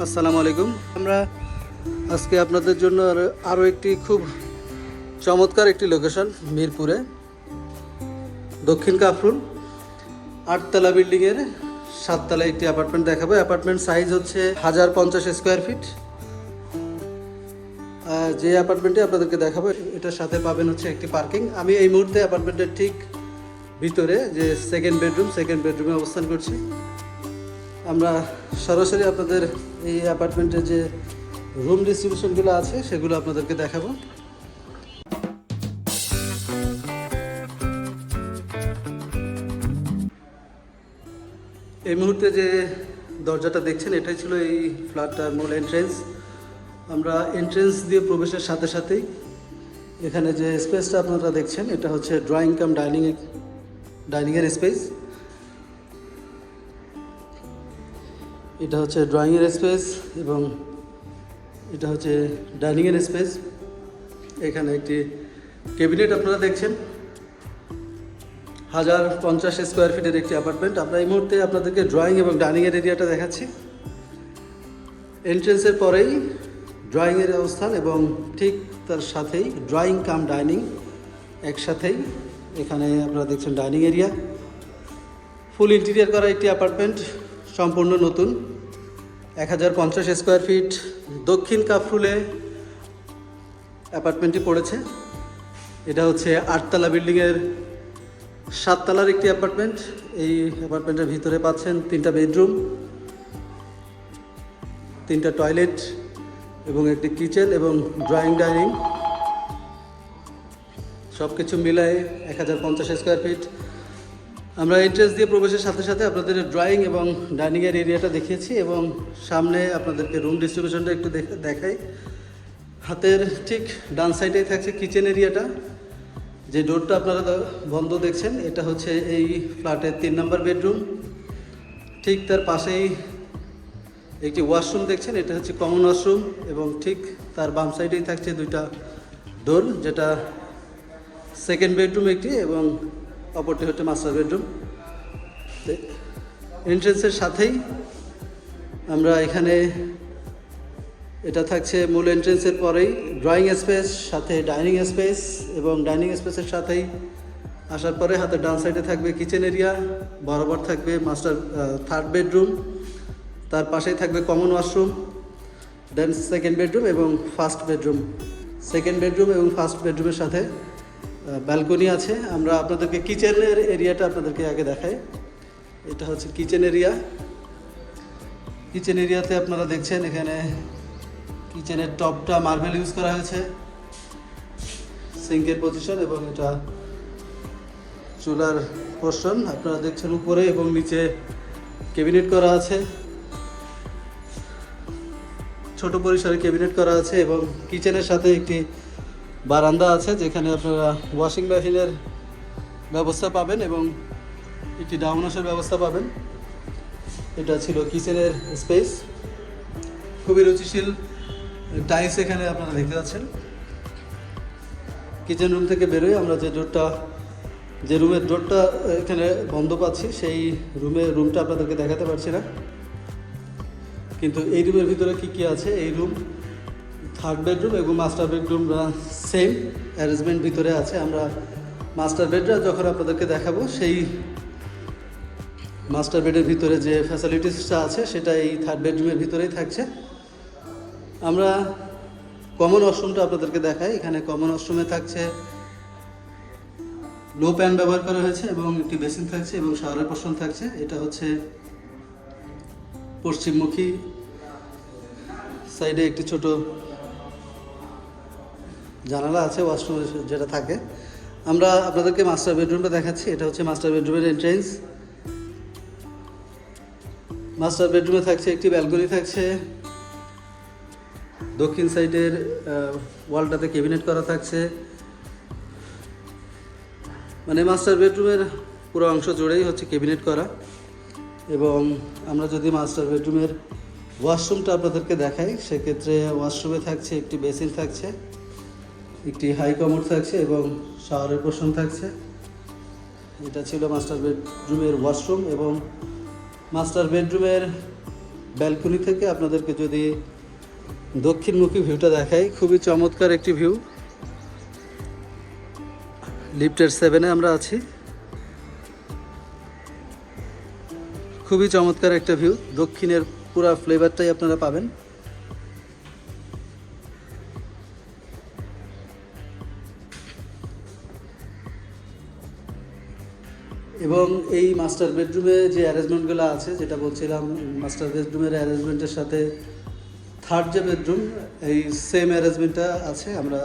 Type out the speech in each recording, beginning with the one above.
আসসালামু আলাইকুম। আমরা আজকে আপনাদের জন্য আরো- আরও একটি খুব চমৎকার একটি লোকেশন মিরপুরে। দক্ষিণ কাফরুল, আটতলা বিল্ডিংয়ের সাততলা একটি অ্যাপার্টমেন্ট দেখাবো। অ্যাপার্টমেন্ট সাইজ হচ্ছে হাজার পঞ্চাশ স্কোয়ার ফিট যে অ্যাপার্টমেন্টে আপনাদেরকে দেখাবো, এটার সাথে পাবেন হচ্ছে একটি পার্কিং আমি এই মুহূর্তে অ্যাপার্টমেন্টের ঠিক ভিতরে যে সেকেন্ড বেডরুম সেকেন্ড বেডরুমে অবস্থান করছি। আমরা সরাসরি আপনাদের এই অ্যাপার্টমেন্টের যে রুম ডিস্ট্রিবিউশনগুলো আছে, সেগুলো আপনাদেরকে দেখাবো। এই মুহূর্তে যে দরজাটা দেখছেন, এটাই ছিল এই ফ্ল্যাটটার মূল এন্ট্রেন্স আমরা এন্ট্রেন্স দিয়ে প্রবেশের সাথে সাথেই এখানে যে স্পেসটা আপনারা দেখছেন, এটা হচ্ছে ড্রয়িং কাম ডাইনিং ডাইনিংয়ের স্পেস এটা হচ্ছে ড্রয়িংয়ের স্পেস এবং এটা হচ্ছে ডাইনিংয়ের স্পেস এখানে একটি ক্যাবিনেট আপনারা দেখছেন। হাজার পঞ্চাশ স্কোয়ার ফিটের একটি অ্যাপার্টমেন্ট আমরা এই মুহূর্তে আপনাদেরকে ড্রয়িং এবং ডাইনিংয়ের এরিয়াটা দেখাচ্ছি। এন্ট্রেন্সের পরেই ড্রয়িংয়ের অবস্থান এবং ঠিক তার সাথেই ড্রয়িং কাম ডাইনিং একসাথেই। এখানে আপনারা দেখছেন ডাইনিং এরিয়া ফুল ইন্টেরিয়ার করা একটি অ্যাপার্টমেন্ট সম্পূর্ণ নতুন। এক হাজার পঞ্চাশ স্কোয়ার ফিট দক্ষিণ কাফরুলে অ্যাপার্টমেন্টটি পড়েছে। এটা হচ্ছে আটতলা বিল্ডিংয়ের সাততলার একটি অ্যাপার্টমেন্ট। এই অ্যাপার্টমেন্টের ভিতরে পাচ্ছেন তিনটা বেডরুম, তিনটা টয়লেট এবং একটি কিচেন এবং ড্রয়িং ডাইনিং সব কিছু মিলায়ে এক হাজার পঞ্চাশ স্কোয়ার ফিট আমরা এন্ট্রেন্স দিয়ে প্রবেশের সাথে সাথে আপনাদের ড্রয়িং এবং ডাইনিংয়ের এরিয়াটা দেখিয়েছি এবং সামনে আপনাদেরকে রুম ডিস্ট্রিবিউশনটা একটু দেখ- দেখাই। হাতের ঠিক ডান সাইডেই থাকছে কিচেন এরিয়াটা যে ডোরটা আপনারা বন্ধ দেখছেন, এটা হচ্ছে এই ফ্ল্যাটের তিন নম্বর বেডরুম ঠিক তার পাশেই একটি ওয়াশরুম দেখছেন, এটা হচ্ছে কমন ওয়াশরুম এবং ঠিক তার বাম সাইডেই থাকছে দুইটা ডোর যেটা সেকেন্ড বেডরুম একটি এবং অপরটি হচ্ছে মাস্টার বেডরুম এন্ট্রেন্সের সাথেই আমরা এখানে এটা থাকছে মূল এন্ট্রেন্সের পরেই ড্রয়িং স্পেস সাথে ডাইনিং স্পেস এবং ডাইনিং স্পেসের সাথেই আসার পরে হাতে ডান সাইডে থাকবে কিচেন এরিয়া বরাবর থাকবে মাস্টার থার্ড বেডরুম তার পাশেই থাকবে common washroom then second bedroom এবং ফার্স্ট বেডরুম সেকেন্ড বেডরুম এবং ফার্স্ট বেডরুমের সাথে ব্যালকনি আছে। আমরা আপনাদেরকে কিচেনের এরিয়াটা আপনাদেরকে আগে দেখাই। এটা হচ্ছে কিচেন এরিয়া কিচেন এরিয়াতে আপনারা দেখছেন এখানে কিচেনের টপটা মার্বেল ইউজ করা হয়েছে। সিঙ্কের পজিশন এবং এটা চুলার পোর্শন আপনারা দেখছেন উপরে এবং নিচে ক্যাবিনেট করা আছে। ছোট পরিসরে ক্যাবিনেট করা আছে এবং কিচেনের সাথে একটি বারান্দা আছে যেখানে আপনারা ওয়াশিং মেশিনের ব্যবস্থা পাবেন এবং একটি ডাউন ওয়াশের ব্যবস্থা পাবেন। এটা ছিল কিচেনের স্পেস খুবই রুচিশীল টাইলস এখানে আপনারা দেখতে পাচ্ছেন। কিচেন রুম থেকে বেরোই আমরা যে ডোরটা যে রুমের ডোরটা এখানে বন্ধ পাচ্ছি, সেই রুমে রুমটা আপনাদেরকে দেখাতে পারছি না। কিন্তু এই রুমের ভিতরে কি কি আছে? এই রুম থার্ড বেডরুম এবং মাস্টার বেডরুমরা সেম। অ্যারেঞ্জমেন্ট ভিতরে আছে। আমরা মাস্টার বেডরা যখন আপনাদেরকে দেখাবো, সেই মাস্টার বেডের ভিতরে যে ফ্যাসিলিটিসটা আছে, সেটা এই থার্ড বেডরুমের ভিতরেই থাকছে। আমরা কমন ওয়াশরুমটা আপনাদেরকে দেখাই। এখানে কমন ওয়াশরুমে থাকছে লো প্যান ব্যবহার করা হয়েছে এবং একটি বেসিন থাকছে এবং শাওয়ারের পোর্শন থাকছে। এটা হচ্ছে পশ্চিমমুখী সাইডে একটি ছোট জানালা আছে ওয়াশরুম যেটা থাকে। আমরা আপনাদেরকে মাস্টার বেডরুমটা দেখাচ্ছি, এটা হচ্ছে মাস্টার বেডরুমের এন্ট্রেন্স মাস্টার বেডরুমে থাকছে একটি ব্যালকনি থাকছে। দক্ষিণ সাইডের ওয়ালটাতে ক্যাবিনেট করা থাকছে। মানে মাস্টার বেডরুমের পুরো অংশ জুড়েই হচ্ছে ক্যাবিনেট করা। এবং আমরা যদি মাস্টার বেডরুমের ওয়াশরুমটা আপনাদেরকে দেখাই, সেক্ষেত্রে ওয়াশরুমে থাকছে, একটি বেসিন থাকছে। একটি হাই কমোড থাকছে এবং শাওয়ারের পোর্শন থাকছে। এটা ছিল মাস্টার বেডরুমের ওয়াশরুম এবং মাস্টার বেডরুমের ব্যালকনি থেকে আপনাদেরকে যদি দক্ষিণমুখী ভিউটা দেখাই, খুবই চমৎকার একটি ভিউ। লিফটের সেভেনে আমরা আছি। খুবই চমৎকার একটা ভিউ। দক্ষিণের পুরা ফ্লেভারটাই আপনারা পাবেন। এবং এই মাস্টার বেডরুমে যে অ্যারেঞ্জমেন্টগুলো আছে, যেটা বলছিলাম মাস্টার বেডরুমের অ্যারেঞ্জমেন্টের সাথে থার্ড যে বেডরুম এই সেম অ্যারেঞ্জমেন্টটা আছে। আমরা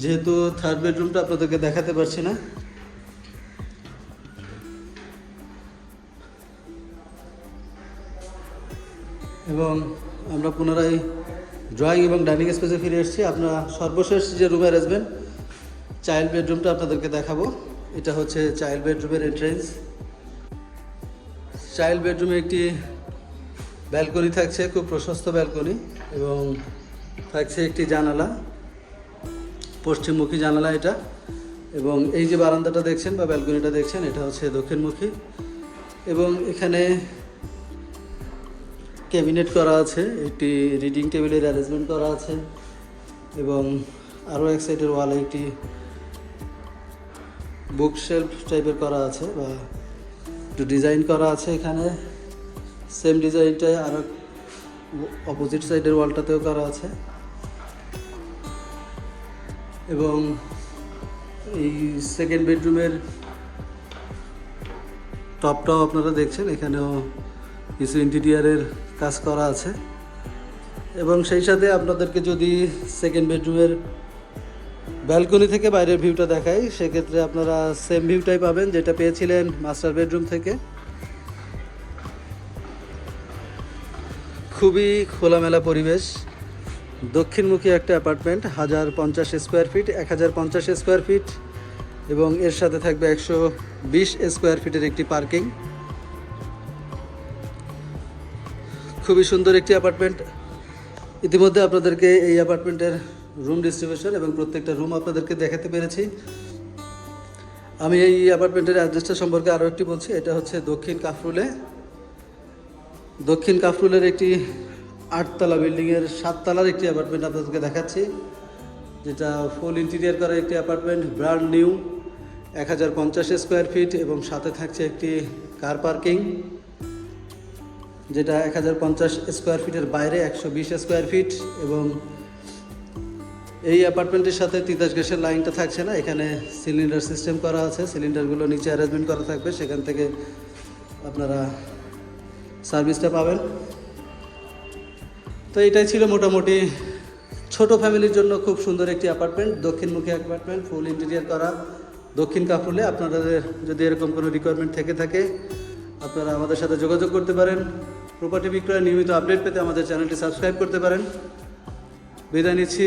যেহেতু থার্ড বেডরুমটা আপনাদেরকে দেখাতে পারছি না। এবং আমরা পুনরায় ড্রয়িং এবং ডাইনিং স্পেসে ফিরে এসেছি। আপনারা সর্বশেষ যে রুম অ্যারেঞ্জমেন্ট চাইল্ড বেডরুমটা আপনাদেরকে দেখাবো। এটা হচ্ছে চাইল্ড বেডরুমের এন্ট্রেন্স চাইল্ড বেডরুমে একটি ব্যালকনি থাকছে, খুব প্রশস্ত ব্যালকনি এবং থাকছে একটি জানালা, পশ্চিমমুখী জানালা এটা। এবং এই যে বারান্দাটা দেখছেন বা ব্যালকনিটা দেখছেন, এটা হচ্ছে দক্ষিণমুখী। এবং এখানে ক্যাবিনেট করা আছে, একটি রিডিং টেবিলের অ্যারেঞ্জমেন্ট করা আছে। এবং আরও এক সাইডের ওয়ালে একটি বুক শেলফ টাইপের করা আছে বা একটু ডিজাইন করা আছে এখানে। সেম ডিজাইনটাই আর অপোজিট সাইডের ওয়ালটাতেও করা আছে। এবং এই সেকেন্ড বেডরুমের টপটাও আপনারা দেখছেন, এখানেও কিছু ইন্টিরিয়ারের কাজ করা আছে। এবং সেই সাথে আপনাদেরকে যদি সেকেন্ড বেডরুমের ব্যালকনি থেকে বাইরের ভিউটা দেখাই, সেক্ষেত্রে আপনারা সেম ভিউটাই পাবেন যেটা পেয়েছিলেন মাস্টার বেডরুম থেকে। খুবই খোলামেলা পরিবেশ। দক্ষিণমুখী একটা অ্যাপার্টমেন্ট হাজার পঞ্চাশ স্কোয়ার ফিট এক হাজার পঞ্চাশ স্কোয়ার ফিট এবং এর সাথে থাকবে একশো বিশ স্কোয়ার ফিটের একটি পার্কিং খুবই সুন্দর একটি অ্যাপার্টমেন্ট ইতিমধ্যে আপনাদেরকে এই অ্যাপার্টমেন্টের রুম ডিস্ট্রিবিউশন এবং প্রত্যেকটা রুম আপনাদেরকে দেখাতে পেরেছি। আমি এই অ্যাপার্টমেন্টের অ্যাড্রেসটা সম্পর্কে আরও একটি বলছি, এটা হচ্ছে দক্ষিণ কাফরুলে। দক্ষিণ কাফরুলের একটি আটতলা বিল্ডিংয়ের সাততলার একটি অ্যাপার্টমেন্ট আপনাদেরকে দেখাচ্ছি, যেটা ফুল ইন্টেরিয়ার করা একটি অ্যাপার্টমেন্ট ব্র্যান্ড নিউ এক হাজার পঞ্চাশ স্কোয়ার ফিট এবং সাথে থাকছে একটি কার পার্কিং যেটা এক হাজার পঞ্চাশ স্কোয়ার ফিটের বাইরে, একশো বিশ স্কোয়ার ফিট এবং এই অ্যাপার্টমেন্টের সাথে তিতাস গ্যাসের লাইনটা থাকছে না, এখানে সিলিন্ডার সিস্টেম করা আছে সিলিন্ডারগুলো নিচে অ্যারেঞ্জমেন্ট করা থাকবে, সেখান থেকে আপনারা সার্ভিসটা পাবেন। তো এটাই ছিল মোটামুটি ছোট ফ্যামিলির জন্য খুব সুন্দর একটি অ্যাপার্টমেন্ট দক্ষিণমুখী অ্যাপার্টমেন্ট ফুল ইন্টেরিয়ার করা। দক্ষিণ কাফুলে আপনাদের যদি এরকম কোনো রিকোয়ারমেন্ট থেকে থাকে, আপনারা আমাদের সাথে যোগাযোগ করতে পারেন। প্রপার্টি বিক্রয়ের নিয়মিত আপডেট পেতে আমাদের চ্যানেলটি সাবস্ক্রাইব করতে পারেন। বিদায় নিচ্ছি।